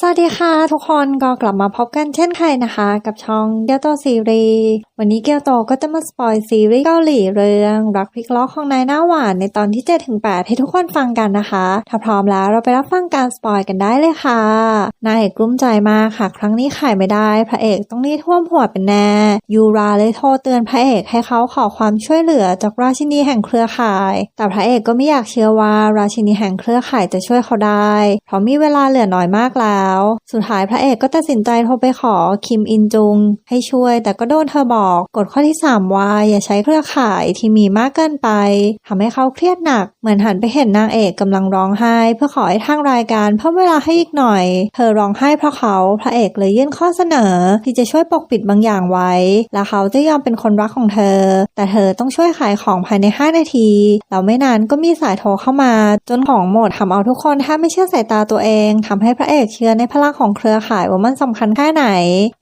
สวัสดีค่ะทุกคนก็กลับมาพบกันเช่นเคยนะคะ กับช่องเกียวโตซีรีส์วันนี้เกียวโตก็จะมาสปอยซีรีส์เกาหลีเรื่องรักพลิกล็อกของนายหน้าหวานในตอนที่7ถึง8ให้ทุกคนฟังกันนะคะ ถ้าพร้อมแล้วเราไปรับฟังการสปอยกันได้เลยค่ะนายเอกกลุ้มใจมากค่ะ ครั้งนี้ขายไม่ได้ พระเอกต้องนี่ท่วมหัวเป็นแน่ยูราเลยโทรเตือนพระเอกให้เขาขอความช่วยเหลือจากราชินีแห่งเครือข่าย แต่พระเอกก็ไม่อยากเชื่อว่าราชินีแห่งเครือข่ายจะช่วยเขาได้ เพราะมีเวลาเหลือน้อยมากแล้วสุดท้ายพระเอกก็ตัดสินใจโทรไปขอคิมอินจุง ให้ช่วย แต่ก็โดนเธอบอกกฎข้อที่3ว่าอย่าใช้เครือข่ายที่มีมากเกินไปทำให้เขาเครียดหนัก เหมือนหันไปเห็นนางเอกกำลังร้องไห้ เพื่อขอให้ทางรายการเพิ่มเวลาให้อีกหน่อย เธอร้องไห้เพราะเขาพระเอกเลยยื่นข้อเสนอ ที่จะช่วยปกปิดบางอย่างไว้ และเขาจะยอมเป็นคนรักของเธอ แต่เธอต้องช่วยขายของภายใน 5 นาทีแล้วไม่นานก็มีสายโทรเข้ามา จนของหมดทำเอาทุกคนแทบไม่เชื่อสายตาตัวเองทำให้พระเอกเชื่อในพลังของเครือข่ายว่ามันสำคัญแค่ไหน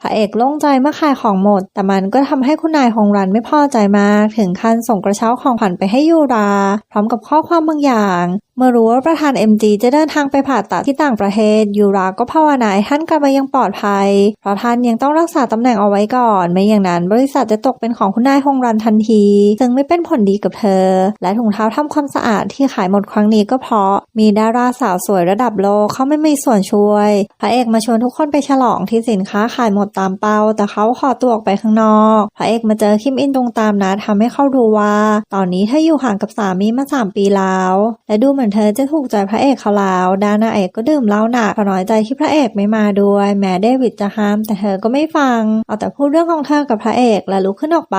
พระเอกโล่งใจเมื่อขายของหมด แต่มันก็ทำให้คุณนายฮงรันไม่พอใจมาก ถึงขั้นส่งกระเช้าของขวัญไปให้ยูรา พร้อมกับข้อความบางอย่างเมื่อรู้ว่าประธาน MG จะเดินทางไปผ่าตัดที่ต่างประเทศ ยูราก็ภาวนาให้ท่านกลับมายังปลอดภัย เพราะท่านยังต้องรักษาตำแหน่งเอาไว้ก่อน ไม่อย่างนั้นบริษัทจะตกเป็นของคุณนายฮงรันทันที ซึ่งไม่เป็นผลดีกับเธอ และถุงเท้าทำความสะอาดที่ขายหมดครั้งนี้ก็เพราะ มีดาราสาวสวยระดับโลกเขาไม่มีส่วนช่วย พระเอกมาชวนทุกคนไปฉลองที่สินค้าขายหมดตามเป้า แต่เขาขอตัวออกไปข้างนอก พระเอกมาเจอคิมอินตรงตามนัดทำให้เขารู้ว่า ตอนนี้เธออยู่ห่างกับสามีมาสามปีแล้ว และดูเหมือนเธอจะถูกใจพระเอกเขาแล้วดานาเอกก็ดื่มเหล้าหนักเพราะน้อยใจที่พระเอกไม่มาด้วย แม้เดวิดจะห้าม แต่เธอก็ไม่ฟัง เอาแต่พูดเรื่องของเธอกับพระเอกและลุกขึ้นออกไป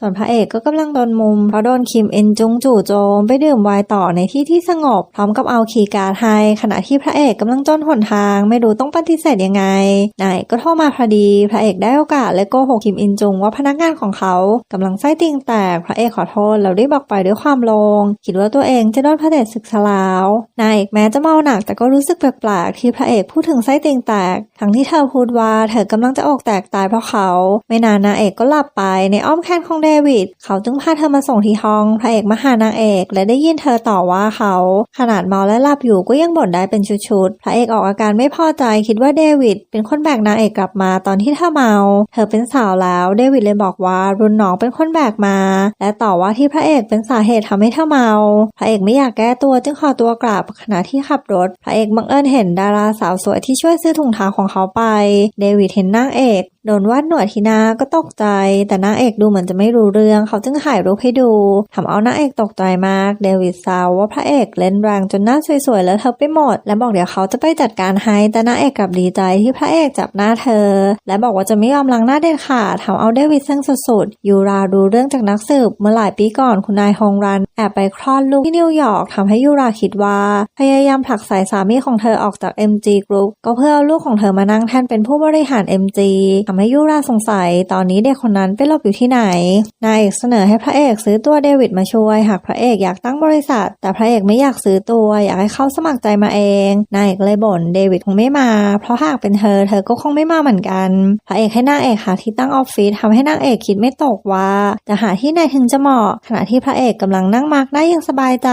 ส่วนพระเอกก็กำลังโดนมุมเพราะโดนคิมเอ็นจุงจู่โจมไปดื่มไวน์ต่อในที่ที่สงบ พร้อมกับเอาคีย์การ์ดให้ขณะที่พระเอกกำลังจนหนทาง ไม่รู้ต้องปฏิเสธยังไงนายก็โทรมาพอดี พระเอกได้โอกาสและโกหกคิมอินจุงว่าพนักงานของเขากำลังไส้ติ่งแตกพระเอกขอโทษแล้วได้บอกไปด้วยความโลงคิดว่าตัวเองจะโดนพระเดชศึกสลาวนายเอกแม้จะเมาหนักแต่ก็รู้สึกแปลกๆที่พระเอกพูดถึงไส้ติ่งแตก ทั้งที่เธอพูดว่าเธอกำลังจะอกแตกตายเพราะเขา ไม่นานนางเอกก็หลับไปในอ้อมแขนของเดวิด เขาจึงพาเธอมาส่งที่ห้องพระเอกมาหานางเอก และได้ยินเธอต่อว่าเขา ขนาดเมาและหลับอยู่ก็ยังบ่นได้เป็นชุดๆพระเอกออกอาการไม่พอใจคิดว่าเดวิดเป็นคนแบกนางเอกกลับมาตอนที่เธอเมา เธอเป็นสาวแล้วเดวิดเลยบอกว่ารุ่นน้องเป็นคนแบกมา และต่อว่าที่พระเอกเป็นสาเหตุทำให้เธอเมา พระเอกไม่อยากแก้ตัวจึงขอตัวกลับขณะที่ขับรถ พระเอกบังเอิญเห็นดาราสาวสวยที่ช่วยซื้อถุงเท้าของเขาไป เดวิดเห็นนางเอกโดนวาดหนวดทีน้าก็ตกใจ แต่นางเอกดูเหมือนจะไม่รู้เรื่องเขาจึงถ่ายรูปให้ดูทำเอานางเอกตกใจมาก เดวิดซาวว่าพระเอกเล่นแรงจนหน้าสวยๆแล้วเธอไปหมด และบอกเดี๋ยวเขาจะไปจัดการให้แต่นางเอกกลับดีใจที่พระเอกจับหน้าเธอ และบอกว่าจะไม่ยอมล้างหน้าเด็ดขาดทำเอาเดวิดเซ็งสุดๆยูราดูเรื่องจากนักสืบเมื่อหลายปีก่อนคุณนายฮงรันแอบไปคลอดลูกที่นิวยอร์กทำให้ยูราคิดว่า พยายามผลักสายสามีของเธอออกจาก MG Group ก็เพื่อเอาลูกของเธอมานั่งแทนเป็นผู้บริหาร MG ทำให้ยูราสงสัย ตอนนี้เด็กคนนั้นไปหลบอยู่ที่ไหน นายเอกเสนอให้พระเอกซื้อตัวเดวิดมาช่วย หากพระเอกอยากตั้งบริษัท แต่พระเอกไม่อยากซื้อตัว อยากให้เขาสมัครใจมาเอง นายเอกเลยบ่นเดวิดคงไม่มา เพราะหากเป็นเธอเธอก็คงไม่มาเหมือนกัน พระเอกให้นางเอกหาที่ตั้งออฟฟิศทำให้นางเอกคิดไม่ตกว่า จะหาที่ไหนถึงจะเหมาะ ขณะที่พระเอกกำลังนั่งมาร์กได้อย่างสบายใจ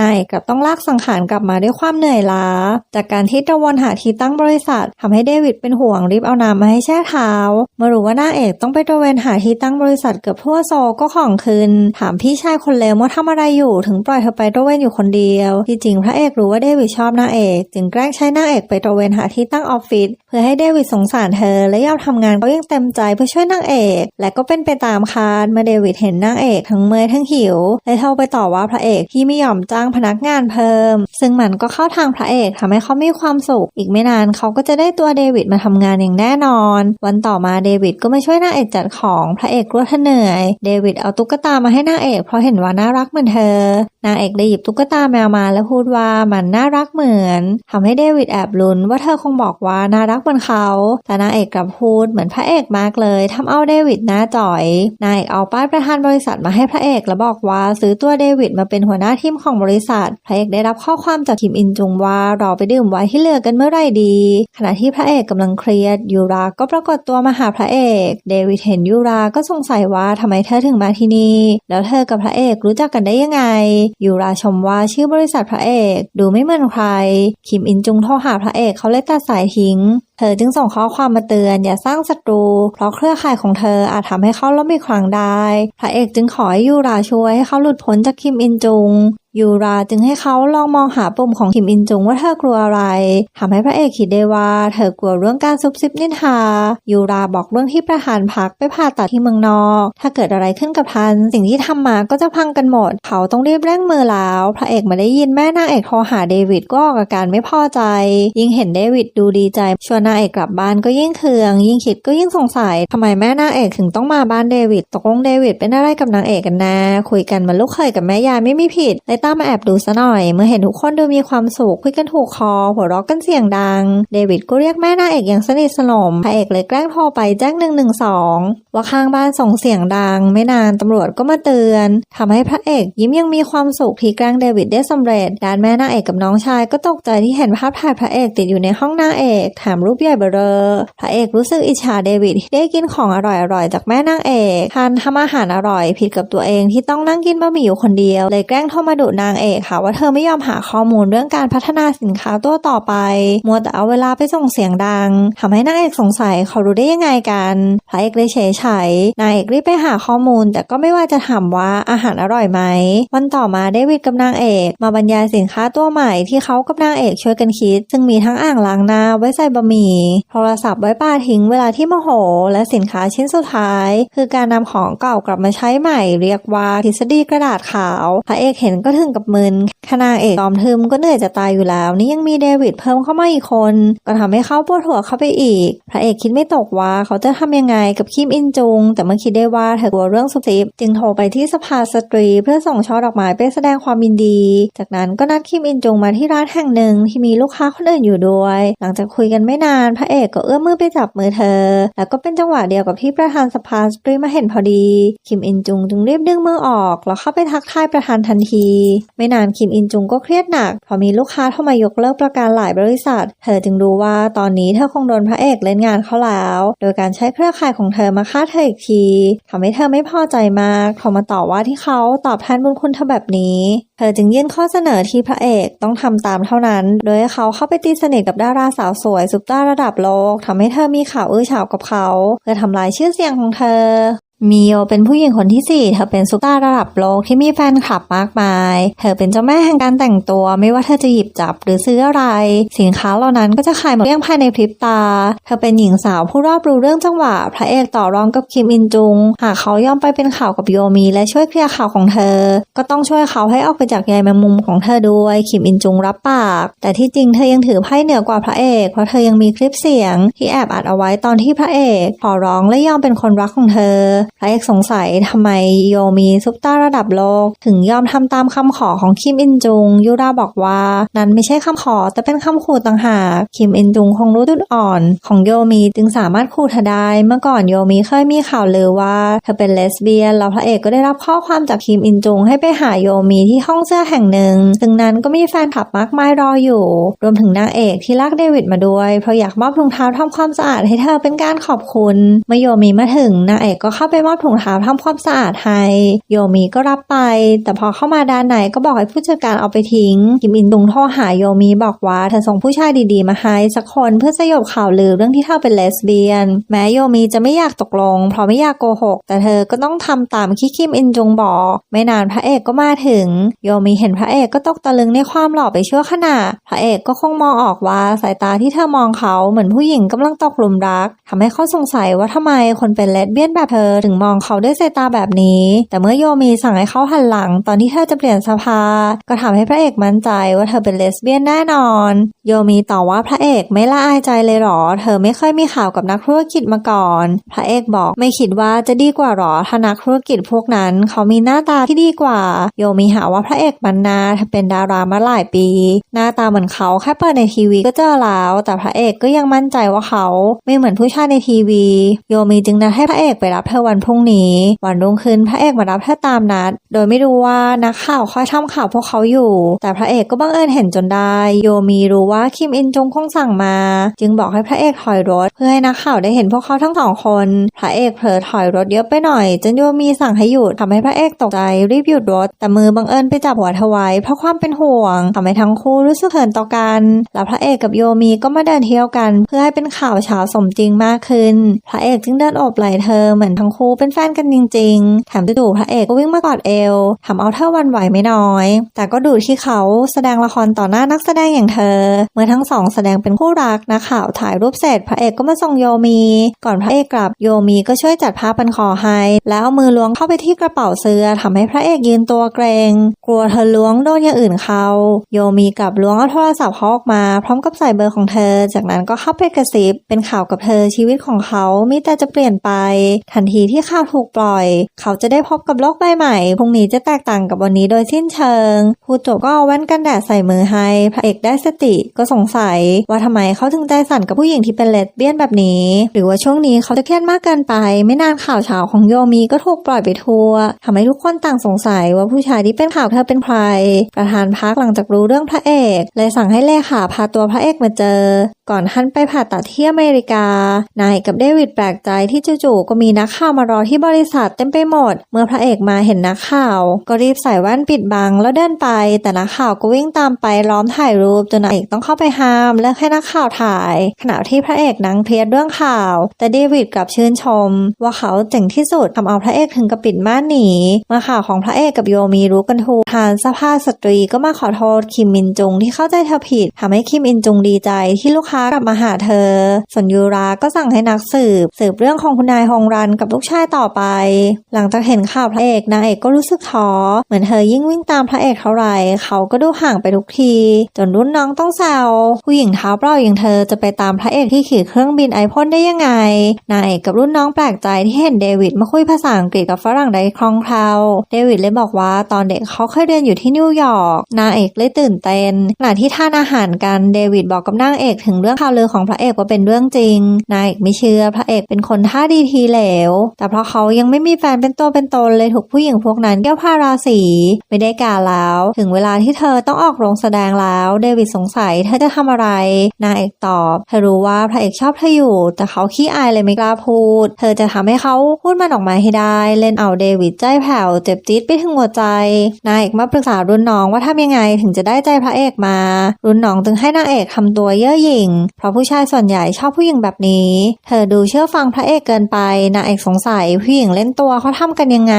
นายเอกกลับต้องลากสังขารกลับมาด้วยความเหนื่อยล้า จากการที่ตะวันหาที่ตั้งบริษัททำให้เดวิดเป็นห่วงรีบเอาน้ำมาให้แช่เท้าเมื่อรู้ว่านางเอกต้องไปตระเวนหาที่ตั้งบริษัทเกือบทั่วโซก็ของคืน ถามพี่ชายคนเลวว่าทำอะไรอยู่ถึงปล่อยเธอไปตระเวนอยู่คนเดียว ที่จริงพระเอกรู้ว่าเดวิดชอบนางเอก จึงแกล้งใช้นางเอกไปตระเวนหาที่ตั้งออฟฟิศเพื่อให้เดวิดสงสารเธอและยอมทำงานก็ยังเต็มใจเพื่อช่วยนางเอก และก็เป็นไปตามคาดเมื่อเดวิดเห็นนางเอกทั้งเมื่อยทั้งหิวเลยโทรไปต่อว่าพระเอกที่ไม่ยอมจ้างพนักงานเพิ่ม ซึ่งมันก็เข้าทางพระเอกทำให้เขามีความสุข อีกไม่นานเขาก็จะได้ตัวเดวิดมาทำงานอย่างแน่นอน วันต่อมาเดวิดก็มาช่วยนางเอกจัดของพระเอกกลัวเธอเหนื่อย เดวิดเอาตุ๊กตามาให้นางเอกเพราะเห็นว่าน่ารักเหมือนเธอนางเอกเลยหยิบตุ๊กตาแมวมาแล้วพูดว่ามันน่ารักเหมือนทำให้เดวิดแอบลุ้นว่าเธอคงบอกว่าน่ารักเหมือนเขา แต่นางเอกกลับพูดเหมือนพระเอกมากเลยทำเอาเดวิดหน้าจ่อย นางเอกเอาป้ายประธานบริษัทมาให้พระเอกแล้วบอกว่าซื้อตัวเดวิดมาเป็นหัวหน้าทีมของบริษัท พระเอกได้รับข้อความจากคิมอินจุงว่ารอไปดื่มไว้ที่เหลือกันเมื่อไรดี ขณะที่พระเอกกำลังเครียดยูราก็ปรากฏตัวมาหาพระเอก เดวิดเห็นยูราก็สงสัยว่าทำไมเธอถึงมาที่นี่ แล้วเธอกับพระเอกรู้จักกันได้ยังไงยูราชมว่าชื่อบริษัทพระเอกดูไม่เหมือนใคร คิมอินจุงโทรหาพระเอกเขาเลยตัดสายทิ้ง เธอจึงส่งข้อความมาเตือนอย่าสร้างศัตรู เพราะเครือข่ายของเธออาจทำให้เขาล้มอีกครั้งได้ พระเอกจึงขอให้ยูราช่วยให้เขาหลุดพ้นจากคิมอินจุง ยูราจึงให้เขาลองมองหาปุ่มของคิมอินจุงว่าเธอกลัวอะไรทำให้พระเอกคิดได้ว่า เธอกลัวเรื่องการซุบซิบนินทา ยูราบอกเรื่องที่ประธานพักไปผ่าตัดที่เมืองนอก ถ้าเกิดอะไรขึ้นกับทัน สิ่งที่ทำมาก็จะพังกันหมด เขาต้องรีบเร่งมือแล้ว พระเอกมาได้ยินแม่นางเอกโทรหาเดวิดก็ออกอาการไม่พอใจ ยิ่งเห็นเดวิดดูดีใจ ชวนนางเอกกลับบ้านก็ยิ่งเคือง ยิ่งคิดก็ยิ่งสงสัยทำไมแม่นางเอกถึงต้องมาบ้านเดวิดตกลงเดวิดเป็นอะไรกับนางเอกกันนะคุยกันเหมาลูกเคยกับแม่ยายไม่มีผิดเลยตามาแอบดูซะหน่อย เมื่อเห็นทุกคนดูมีความสุขคุยกันถูกคอ หัวเราะกันเสียงดัง เดวิดก็เรียกแม่นางเอกอย่างสนิทสนมพระเอกเลยแกล้งโทรไปแจ้งหนึ่งหนึ่งสองว่าข้างบ้านส่งเสียงดัง ไม่นานตำรวจก็มาเตือนทำให้พระเอกยิ้มยังมีความสุขที่แกล้งเดวิดได้สำเร็จด้านแม่นางเอกกับน้องชายก็ตกใจที่เห็นภาพถ่ายพระเอกติดอยู่ในห้องนางเอกแถมรูปใหญ่เบอร่อพระเอกรู้สึกอิจฉาเดวิดที่ได้กินของอร่อยๆจากแม่นางเอกทานทำอาหารอร่อย ผิดกับตัวเองที่ต้องนั่งกินบะหมี่อยู่คนเดียว เลยแกล้งโทรมาดุนางเอกค่ะ ว่าเธอไม่ยอมหาข้อมูลเรื่องการพัฒนาสินค้าตัวต่อไป มัวแต่เอาเวลาไปส่งเสียงดังทำให้นางเอกสงสัยเขารู้ได้ยังไงกันพระเอกเลยเฉยเฉยนางเอกรีบไปหาข้อมูล แต่ก็ไม่ว่าจะถามว่าอาหารอร่อยไหมวันต่อมาเดวิดกับนางเอกมาบรรยายสินค้าตัวใหม่ที่เขากับนางเอกช่วยกันคิด ซึ่งมีทั้งอ่างล้างหน้าไว้ใส่บะหมี่โทรศัพท์ไว้ปาทิ้งเวลาที่โมโห และสินค้าชิ้นสุดท้าย คือการนำของเก่ากลับมาใช้ใหม่ เรียกว่าทฤษฎีกระดาษขาว พระเอกเห็นก็ถึงกับมึนขณะเอกตอมทึมก็เหนื่อยจะตายอยู่แล้ว นี่ยังมีเดวิดเพิ่มเข้ามาอีกคน ก็ทำให้เขาปวดหัวเข้าไปอีก พระเอกคิดไม่ตกว่าเขาจะทำยังไงกับคิมอินจุง แต่เมื่อคิดได้ว่าเธอกลัวเรื่องสุบซิบจึงโทรไปที่สภาสตรี เพื่อส่งช่อดอกไม้ไปแสดงความยินดี จากนั้นก็นัดคิมอินจุงมาที่ร้านแห่งหนึ่งที่มีลูกค้าคนอื่นอยู่ด้วย หลังจากคุยกันไม่นาน พระเอกก็เอื้อมมือไปจับมือเธอ แล้วก็เป็นจังหวะเดียวกับที่ประธานสภาสตรีมาเห็นพอดี คิมอินจุงจึงรีบดึงมือออก แล้วเข้าไปทักทายประธานทันทีไม่นานคิมอินจุงก็เครียดหนักพอมีลูกค้าเข้ามายกเลิกประกันหลายบริษัท เธอจึงรู้ว่าตอนนี้เธอคงโดนพระเอกเล่นงานเขาแล้ว โดยการใช้เครือข่ายของเธอมาฆ่าเธออีกทีทำให้เธอไม่พอใจมากโทรมาต่อว่าที่เขาตอบแทนบุญคุณเธอแบบนี้ เธอจึงยื่นข้อเสนอที่พระเอกต้องทำตามเท่านั้น โดยเขาเข้าไปตีสนิทกับดาราสาวสวยซุปตาระดับโลกทำให้เธอมีข่าวอื้อฉาวกับเขา เพื่อทำลายชื่อเสียงของเธอ มีโอเป็นผู้หญิงคนที่ 4 เธอเป็นซุปตาร์ระดับโลกที่มีแฟนคลับมากมาย เธอเป็นเจ้าแม่แห่งการแต่งตัว ไม่ว่าเธอจะหยิบจับหรือซื้ออะไร สินค้าเหล่านั้นก็จะขายหมดเกลี้ยงภายในพริบตา เธอเป็นหญิงสาวผู้รอบรู้เรื่องจังหวะ พระเอกต่อรองกับคิมอินจุง หากเขายอมไปเป็นข่าวกับโยมี และช่วยเคลียร์ข่าวของเธอ ก็ต้องช่วยเขาให้ออกไปจากใยแมงมุมของเธอด้วย คิมอินจุงรับปาก แต่ที่จริงเธอยังถือไพ่เหนือกว่าพระเอกเพราะเธอยังมีคลิปเสียง ที่แอบอัดเอาไว้ตอนที่พระเอกขอร้องและยอมเป็นคนรักของเธอพระเอกสงสัยทำไมโยมีซุปตาร์ระดับโลก ถึงยอมทำตามคำขอของคิมอินจุง ยูราบอกว่านั้นไม่ใช่คำขอแต่เป็นคำขู่ต่างหากคิมอินจุงคงรู้จุดอ่อน ของโยมีจึงสามารถขู่เธอได้ เมื่อก่อนโยมีเคยมีข่าวลือว่าเธอเป็นเลสเบี้ยนแล้วพระเอกก็ได้รับข้อความจากคิมอินจุงให้ไปหาโยมีที่ห้องเสื้อแห่งหนึ่งซึ่งนั้นก็มีแฟนคลับมากมายรออยู่ รวมถึงนางเอกที่ลากเดวิดมาด้วยเพราะอยากมอบถุงเท้าทำความสะอาดให้เธอเป็นการขอบคุณเมื่อโยมีมาถึงนางเอกก็เข้าไปมอบถุงเท้าทำความสะอาดให้โยมีก็รับไป แต่พอเข้ามาด้านในก็บอกให้ผู้จัดการเอาไปทิ้งคิมอินตุงโทรหาโยมีบอกว่าเธอส่งผู้ชายดีๆ มาให้สักคนเพื่อสยบข่าวลือเรื่องที่เธอเป็นเลสเบี้ยน แม้โยมีจะไม่อยากตกลง เพราะไม่อยากโกหก แต่เธอก็ต้องทำตามที่คิมอินจุงบอก ไม่นานพระเอกก็มาถึง โยมีเห็นพระเอกก็ตกตะลึงในความหล่อไปชั่วขณะพระเอกก็คงมองออกว่าสายตาที่เธอมองเขาเหมือนผู้หญิงกำลังตกหลุมรักทำให้เขาสงสัยว่าทำไมคนเป็นเลสเบี้ยนแบบเธอถึงมองเขาด้วยสายตาแบบนี้ แต่เมื่อโยมีสั่งให้เขาหันหลัง ตอนที่เธอจะเปลี่ยนสภา ก็ทำให้พระเอกมั่นใจว่าเธอเป็นเลสเบี้ยนแน่นอน โยมีต่อว่าพระเอกไม่ละอายใจเลยหรอ เธอไม่เคยมีข่าวกับนักธุรกิจมาก่อน พระเอกบอกไม่คิดว่าจะดีกว่าหรอถ้านักธุรกิจพวกนั้น เขามีหน้าตาที่ดีกว่า โยมีหาว่าพระเอกมันนาเธอเป็นดารามาหลายปี หน้าตาเหมือนเขาแค่เปิดในทีวีก็เจอแล้ว แต่พระเอกก็ยังมั่นใจว่าเขา ไม่เหมือนผู้ชายในทีวี โยมีจึงนัดให้พระเอกไปรับเธอวันวันพรุ่งนี้ วันรุ่งขึ้นพระเอกมารับเธอตามนัด โดยไม่รู้ว่านักข่าวคอยทำข่าวพวกเขาอยู่ แต่พระเอกก็บังเอิญเห็นจนได้ โยมีรู้ว่าคิมอินจงคงสั่งมา จึงบอกให้พระเอกถอยรถ เพื่อให้นักข่าวได้เห็นพวกเขาทั้งสองคน พระเอกเผลอถอยรถเยอะไปหน่อยจนโยมีสั่งให้หยุดทำให้พระเอกตกใจรีบหยุดรถ แต่มือบังเอิญไปจับหัวเธอไว้เพราะความเป็นห่วงทำให้ทั้งคู่รู้สึกเขินต่อกัน แล้วพระเอกกับโยมีก็มาเดินเที่ยวกัน เพื่อให้เป็นข่าวเช้าสมจริงมากขึ้น พระเอกจึงเดินอบไหล่เธอเหมือนทั้งคู่เป็นแฟนกันจริงๆแถมจู่ๆพระเอกก็วิ่งมากอดเอวทำเอาเธอวันไหวไม่น้อย แต่ก็ดูที่เขาแสดงละครต่อหน้านักแสดงอย่างเธอ เมื่อทั้งสองแสดงเป็นคู่รักนะข่าวถ่ายรูปเสร็จ พระเอกก็มาส่งโยมี ก่อนพระเอกกลับโยมีก็ช่วยจัดผ้าพันคอให้ แล้วเอามือล้วงเข้าไปที่กระเป๋าเสื้อทำให้พระเอกยืนตัวเกรง กลัวเธอล้วงโดนอย่างอื่นเขาโยมีกลับล้วงเอาโทรศัพท์เขาออกมา พร้อมกับใส่เบอร์ของเธอ จากนั้นก็เข้าไปกระซิบเป็นข่าวกับเธอชีวิตของเขามีแต่จะเปลี่ยนไป ทันทีที่ที่ข่าวถูกปล่อย เขาจะได้พบกับโลกใบใหม่พรุ่งนี้จะแตกต่างกับวันนี้โดยสิ้นเชิงพูดจบก็เอาแว่นกันแดดใส่มือให้พระเอกได้สติก็สงสัย ว่าทำไมเขาถึงใจสั่นกับผู้หญิงที่เป็นเลสเบี้ยนแบบนี้ หรือว่าช่วงนี้เขาจะเครียดมากเกินไป ไม่นานข่าวเช้าของโยมีก็ถูกปล่อยไปทั่วทำให้ทุกคนต่างสงสัยว่าผู้ชายที่เป็นข่าวเธอเป็นใครประธานพักหลังจากรู้เรื่องพระเอก เลยสั่งให้เลขาพาตัวพระเอกมาเจอ ก่อนท่านไปผ่าตัดที่อเมริกา นายกับเดวิดแปลกใจที่จู่ๆก็มีนักข่าวมารอที่บริษัทเต็มไปหมด เมื่อพระเอกมาเห็นนักข่าว ก็รีบใส่แว่นปิดบังแล้วเดินไป แต่นักข่าวก็วิ่งตามไปล้อมถ่ายรูปจนนางเอกต้องเข้าไปห้ามและให้นักข่าวถ่าย ขณะที่พระเอกนั่งเครียดเรื่องข่าว แต่เดวิดกลับชื่นชม ว่าเขาเจ๋งที่สุดทำเอาพระเอกถึงกับปิดม่านหนีเมื่อข่าวของพระเอกกับโยมีรู้กันทั่วทานสภาพสตรีก็มาขอโทษคิมมินจุงที่เข้าใจเธอผิดทำให้คิมอินจุงดีใจที่ลูกค้ากลับมาหาเธอส่วนยูราก็สั่งให้นักสืบ สืบเรื่องของคุณนายฮงรันกับลูกชายต่อไป หลังจากเห็นข่าวพระเอกนางเอกก็รู้สึกท้อเหมือนเธอยิ่งวิ่งตามพระเอกเท่าไหร่เขาก็ดูห่างไปทุกที จนรุ่นน้องต้องแซวผู้หญิงเท้าเปล่าอย่างเธอจะไปตามพระเอกที่ขี่เครื่องบินไอพ่นได้ยังไงนางเอกกับรุ่นน้องแปลกใจที่เห็นเดวิดมาคุยภาษาอังกฤษกับฝรั่งได้คล่องแคล่วเดวิดเลยบอกว่าตอนเด็กเขาเคยเรียนอยู่ที่นิวยอร์กนางเอกเลยตื่นเต้นขณะที่ทานอาหารกันเดวิดบอกกับนางเอกถึงเรื่องข่าวลือของพระเอกว่าเป็นเรื่องจริง นางเอกไม่เชื่อพระเอกเป็นคนท่าดีทีเหลว แต่เพราะเขายังไม่มีแฟนเป็นตัวเป็นตนเลยถูกผู้หญิงพวกนั้นเกี่ยวพาราสีไม่ได้การแล้ว ถึงเวลาที่เธอต้องออกโรงแสดงแล้ว เดวิดสงสัยเธอจะทำอะไร นางเอกตอบเธอรู้ว่าพระเอกชอบเธออยู่ แต่เขาขี้อายเลยไม่กล้าพูด เธอจะทำให้เขาพูดมันออกมาให้ได้ เล่นเอาเดวิดใจแผ่วเจ็บจี๊ดไปถึงหัวใจ นางเอกมาปรึกษารุ่นน้องว่าทำยังไงถึงจะได้ใจพระเอกมา รุ่นน้องจึงให้นางเอกทำตัวเย่อหยิ่งเพราะผู้ชายส่วนใหญ่ชอบผู้หญิงแบบนี้ เธอดูเชื่อฟังพระเอกเกินไปนางเอกสงสัยผู้หญิงเล่นตัวเขาทำกันยังไง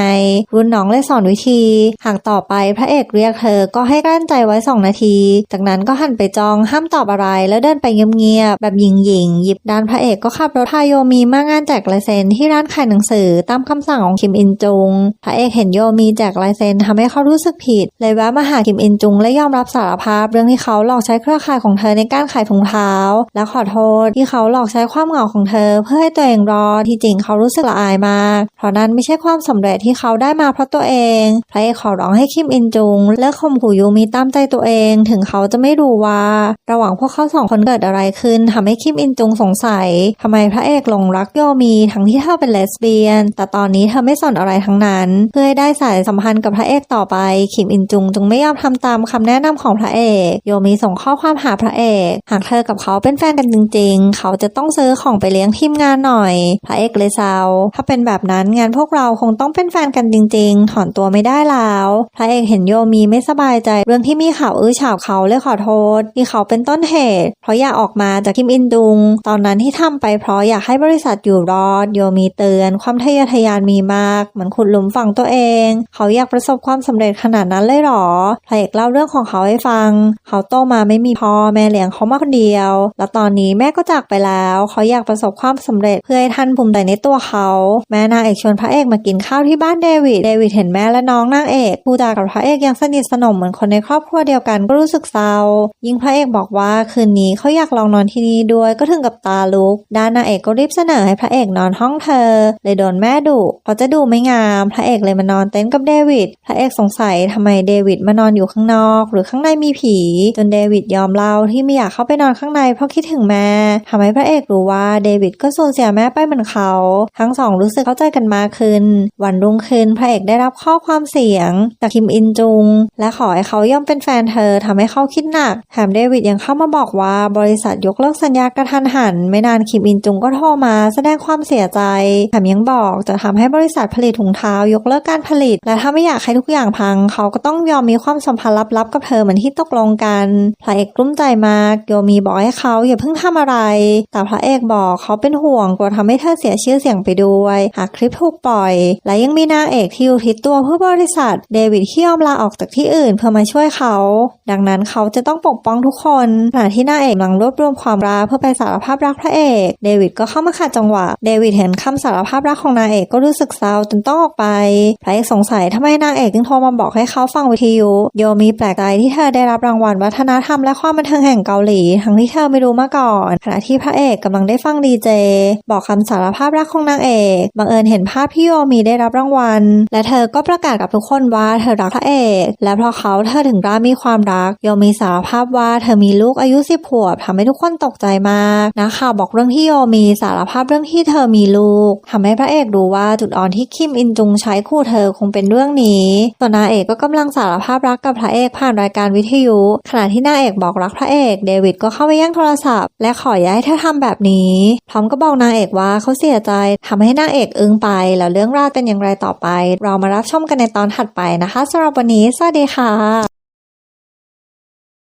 รุ่นน้องเลยสอนวิธี หากต่อไปพระเอกเรียกเธอก็ให้กลั้นใจไว้สองนาที จากนั้นก็หันไปจองห้ามตอบอะไรแล้วเดินไปเงียบๆแบบหยิงๆหยิบด้านพระเอกก็ขับรถพาโยมีมางานแจกลายเซ็นที่ร้านขายหนังสือตามคำสั่งของคิมอินจุง พระเอกเห็นโยมีแจกลายเซ็นทำให้เขารู้สึกผิด เลยแวะมาหาคิมอินจุงและยอมรับสารภาพเรื่องที่เขาหลอกใช้เครือข่ายของเธอในการขายถุงเท้าและขอโทษที่เขาหลอกใช้ความเหงาของเธอ เพื่อให้ตัวเองรอดที่จริงเขารู้สึกละอายมาก เพราะนั้นไม่ใช่ความสำเร็จที่เขาได้มาเพราะตัวเองพระเอกขอร้องให้คิมอินจุงเลิกข่มขู่โยมีตามใจตัวเอง ถึงเขาจะไม่รู้ว่า ระหว่างพวกเขาสองคนเกิดอะไรขึ้นทำให้คิมอินจุงสงสัยทำไมพระเอกหลงรักโยมีทั้งที่เธอเป็นเลสเบี้ยน แต่ตอนนี้เธอไม่สนอะไรทั้งนั้น เพื่อให้ได้สายสัมพันธ์กับพระเอกต่อไป คิมอินจุงจึงไม่ยอมทำตามคำแนะนำของพระเอก โยมีส่งข้อความหาพระเอก หากเธอกับเขาเป็นแฟนกันจริงๆ เขาจะต้องซื้อของไปเลี้ยงทีมงานหน่อยพระเอกเลยเศร้าถ้าเป็นแบบนั้นงานพวกเราคงต้องเป็นแฟนกันจริง ๆ ถอนตัวไม่ได้แล้วพระเอกเห็นโยมีไม่สบายใจเรื่องที่มีข่าวอื้อฉาวเขาเลยขอโทษที่เขาเป็นต้นเหตุ เพราะอยากออกมาจากคิมอินดุง ตอนนั้นที่ทำไปเพราะอยากให้บริษัทอยู่รอด โยมีเตือน ความทะเยอทะยานมีมากเหมือนขุดหลุมฝังตัวเอง เขาอยากประสบความสำเร็จขนาดนั้นเลยหรอพระเอกเล่าเรื่องของเขาให้ฟัง เขาโตมาไม่มีพ่อแม่เลี้ยงเขามาคนเดียวแล้วตอนนี้แม่ก็จากไปแล้ว เขาอยากประสบความสำเร็จเพื่อให้ท่านภูมิใจในตัวเขา แม่นางเอกชวนพระเอกมากินข้าวที่บ้านเดวิด เดวิดเห็นแม่และน้องนางเอกพูดจากับพระเอกอย่างสนิทสนมเหมือนคนในครอบครัวเดียวกันก็รู้สึกเศร้า ยิ่งพระเอกบอกว่าคืนนี้เขาอยากลองนอนที่นี่ด้วยก็ถึงกับตาลุก ด้านนางเอกก็รีบเสนอให้พระเอกนอนห้องเธอ เลยโดนแม่ดุเพราจะดูไม่งาม พระเอกเลยมานอนเต็นท์กับเดวิด พระเอกสงสัยทำไมเดวิดมานอนอยู่ข้างนอก หรือข้างในมีผี จนเดวิดยอมเล่าที่ไม่อยากเข้าไปนอนข้างในเพราะคิดถึงแม่ทำให้พระเอกรู้ว่าเดวิดก็สูญเสียแม่ไปเหมือนเขา ทั้งสองรู้สึกเข้าใจกันมากขึ้น วันรุ่งขึ้นพระเอกได้รับข้อความเสียงจากคิมอินจุง และขอให้เขายอมเป็นแฟนเธอทำให้เขาคิดหนักแถมเดวิดยังเข้ามาบอกว่าบริษัทยกเลิกสัญญากระทันหัน ไม่นานคิมอินจุงก็โทรมาแสดงความเสียใจแถมยังบอกจะทำให้บริษัทผลิตถุงเท้ายกเลิกการผลิต และถ้าไม่อยากให้ทุกอย่างพัง เขาก็ต้องยอมมีความสัมพันธ์ลับๆกับเธอเหมือนที่ตกลงกันพระเอกกลุ้มใจมากโยมีบอกให้เขาอย่าเพิ่งทำอะไร แต่พระเอกบอกเขาเป็นห่วงกลัวทำให้เธอเสียชื่อเสียงไปด้วย หากคลิปถูกปล่อย และยังมีนางเอกที่อุทิศตัวเพื่อบริษัท เดวิดที่ยอมลาออกจากที่อื่นเพื่อมาช่วยเขา ดังนั้นเขาจะต้องปกป้องทุกคนขณะที่นางเอกกำลังรวบรวมความรักเพื่อไปสารภาพรักพระเอก เดวิดก็เข้ามาขัดจังหวะ เดวิดเห็นคำสารภาพรักของนางเอกก็รู้สึกเศร้าจนต้องออกไป พระเอกสงสัยทำไมนางเอกจึงโทรมาบอกให้เขาฟังวิทยุ โยมีแปลกใจที่เธอได้รับรางวัลวัฒนธรรมและความบันเทิงแห่งเกาหลีทั้งที่เธอไม่รู้มาก่อน ขณะที่พระเอกกำลังได้ฟังดีเจ บอกคำสารภาพรักของนางเอกบังเอิญเห็นภาพที่โยมีได้รับรางวัล และเธอก็ประกาศกับทุกคนว่าเธอรักพระเอก และเพราะเขาเธอถึงกล้ามีความรัก โยมีสารภาพว่าเธอมีลูกอายุสิบขวบทำให้ทุกคนตกใจมากนักข่าวบอกเรื่องที่โยมีสารภาพเรื่องที่เธอมีลูกทำให้พระเอกรู้ว่าจุดอ่อนที่คิมอินจุงใช้คู่เธอคงเป็นเรื่องนี้ส่วนนางเอกก็กำลังสารภาพรักกับพระเอกผ่านรายการวิทยุ ขณะที่นางเอกบอกรักพระเอก เดวิดก็เข้าไปแย่งโทรศัพท์ และขออย่าให้เธอทำแบบนี้พร้อมก็บอกนางเอกว่าเขาเสียใจทำให้นางเอกอึ้งไป แล้วเรื่องราวเป็นอย่างไรต่อไป เรามารับชมกันในตอนถัดไปนะคะสำหรับวันนี้สวัสดีค่ะ